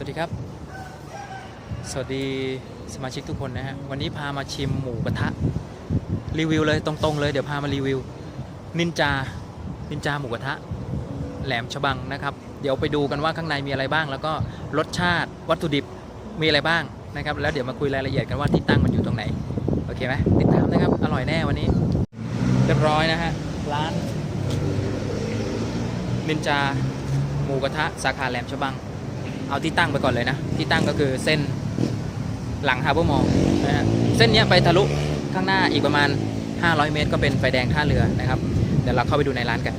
สวัสดีครับ สวัสดีสมาชิกทุกคนนะฮะ วันนี้พามาชิมหมูกระทะ รีวิวเลยตรงๆ เลยเดี๋ยวพามารีวิว นินจา นินจาหมูกระทะ แหลมฉบังนะครับ เดี๋ยวไปดูกันว่าข้างในมีอะไรบ้าง แล้วก็รสชาติวัตถุดิบมีอะไรบ้างนะครับ แล้วเดี๋ยวมาคุยรายละเอียดกันว่าที่ตั้งมันอยู่ตรงไหน โอเคไหมติดตามนะครับ อร่อยแน่วันนี้ เรียบร้อยนะฮะ ร้าน นินจา หมูกระทะ สาขาแหลมฉบัง เอาที่ตั้งไปก่อนเลยนะ ที่ตั้งก็คือเส้นหลังฮาร์เบอร์มอลนะฮะเส้นนี้ไปทะลุข้างหน้าอีกประมาณ 500 เมตร ก็เป็นไฟแดงท่าเรือนะครับ เดี๋ยวเราเข้าไปดูในร้านกัน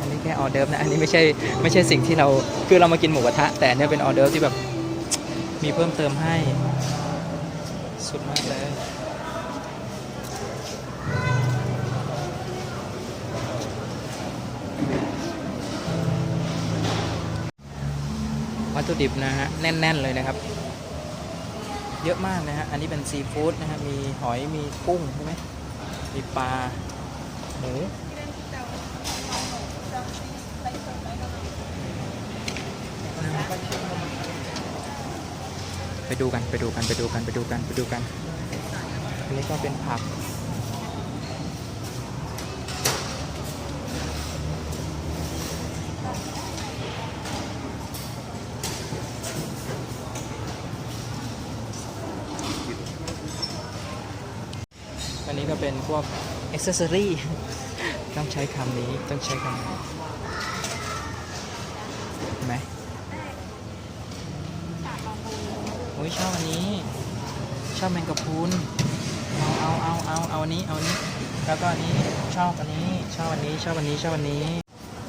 อันนี้แค่ออเดิร์ฟนะอันนี้ไม่ใช่ไม่ใช่สิ่งที่เราคือเรามากินหมูกระทะ แต่เนี่ยเป็นออเดิร์ฟที่แบบมีเพิ่มเติมให้ สุดมากเลย วัตถุดิบนะฮะแน่น ๆ เลยนะครับ เยอะมากนะฮะอันนี้เป็นซีฟู้ดนะฮะมีหอยมีกุ้งใช่ไหมมีปลาหมูไปดูกันไปดูกันไปดูกันไปดูกันไปดูกันอันนี้ก็เป็นผัก อันนี้ก็เป็นพวกอ c เซ s ซอรี่ต้องใช้คำนี้ต้องใช้คำนี้เห็นไหมโอ้ยชอบอันนี้ ชอบแมงกะพรุนเอาเอาเอาเอาเอาอันนี้เอาอันนี้ แล้วก็อันนี้ชอบอันนี้ ชอบอันนี้ชอบอันนี้ชอบอันนี้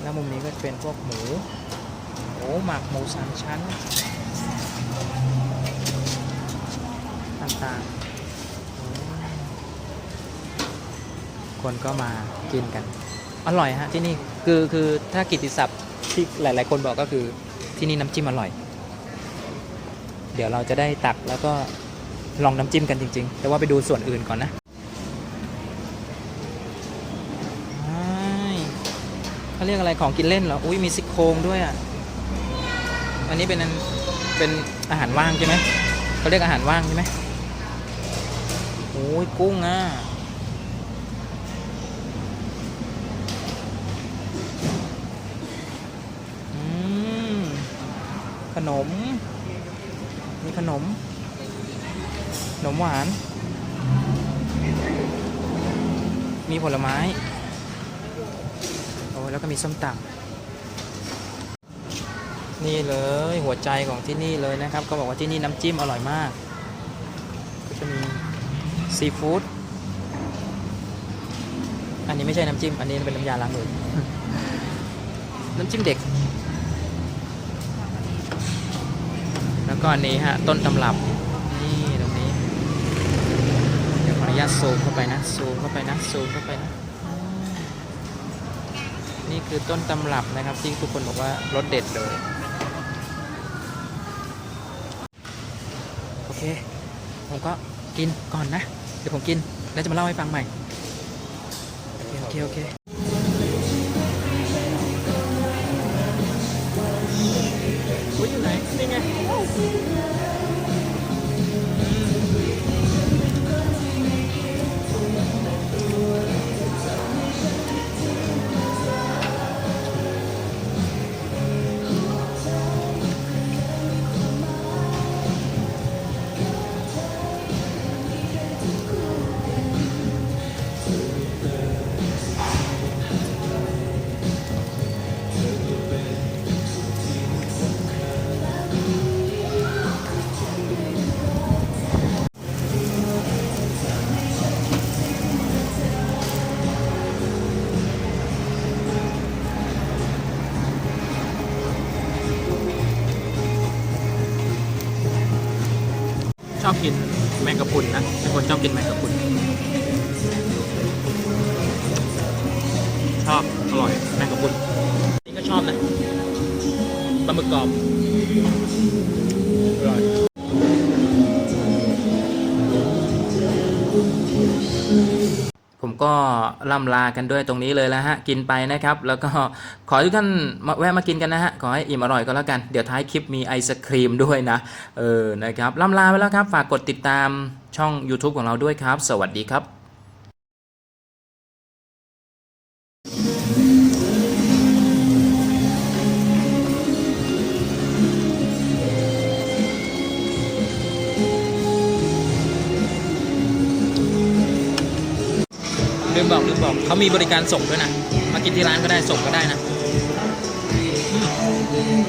แล้วมุมนี้ก็เป็นพวกหมูหมูหมักหมูสามชั้น ต่างๆ คนก็มากินกัน อร่อยฮะที่นี่คือคือถ้ากิติศัพท์ที่หลาย ๆ คนบอกก็คือที่นี่น้ำจิ้มอร่อย เดี๋ยวเราจะได้ตักแล้วก็ลองน้ำจิ้มกันจริง ๆ แต่ว่าไปดูส่วนอื่นก่อนนะเขาเรียกอะไรของกินเล่นเหรอ อุ้ยมีซี่โครงด้วยอะ อันนี้เป็นเป็นอาหารว่างใช่ไหมเขาเรียกอาหารว่างใช่ไหมโอ้ยกุ้งอะ อืม ข นม มีขนม ขนมหวาน มีผลไม้ โอ้ยแล้วก็มีส้มตำนี่เลยหัวใจของที่นี่เลยนะครับ ก็บอกว่าที่นี่น้ำจิ้มอร่อยมาก ก็จะมีซีฟู้ด อันนี้ไม่ใช่น้ำจิ้ม อันนี้เป็นน้ำยาล้างมือ น้ำจิ้มเด็ก แล้ว ก็อันนี้ฮะต้นตำรับนี่ตรงนี้ เดี๋ยวขออนุญาตซูมเข้าไปนะซูมเข้าไปนะซูมเข้าไปนะนี่คือต้นตำรับนะครับที่ทุกคนบอกว่ารสเด็ดเลยโอเคผมก็กินก่อนนะ เดี๋ยวผมกินแล้วจะมาเล่าให้ฟังใหม่โอเคโอเค อยู่ไชอบกินแมงกะพรุนนะเป็นคนชอบกินแมงกะพรุนชอบอร่อยแมงกะพรุนนี่ก็ชอบนะปลาหมึกกรอบอร่อย ผมก็ล่ำลากันด้วยตรงนี้เลยแล้วฮะ กินไปนะครับ แล้วก็ขอทุกท่านมาแวะมากินกันนะฮะ ขอให้อิ่มอร่อยก็แล้วกัน เดี๋ยวท้ายคลิปมีไอศครีมด้วยนะ เออ นะครับ ล่ำลาไปแล้วครับ ฝากกดติดตามช่อง YouTube ของเราด้วยครับ สวัสดีครับ ลืมบอกลืมบอกเขามีบริการส่งด้วยนะ มากินที่ร้านก็ได้ส่งก็ได้นะอืม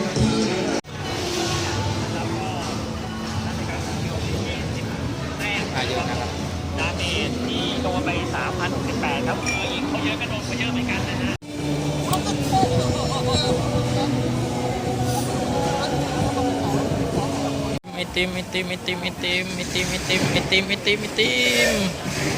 อ่าเยอะนะครับดาเมจที่โดนไป3,068ครับอีกเขาเยอะก็โดนเขาเยอะเหมือนกันนะฮะไอติมไอติมไอติมไอติมไอติมไอติมไอติมไอติมไอติม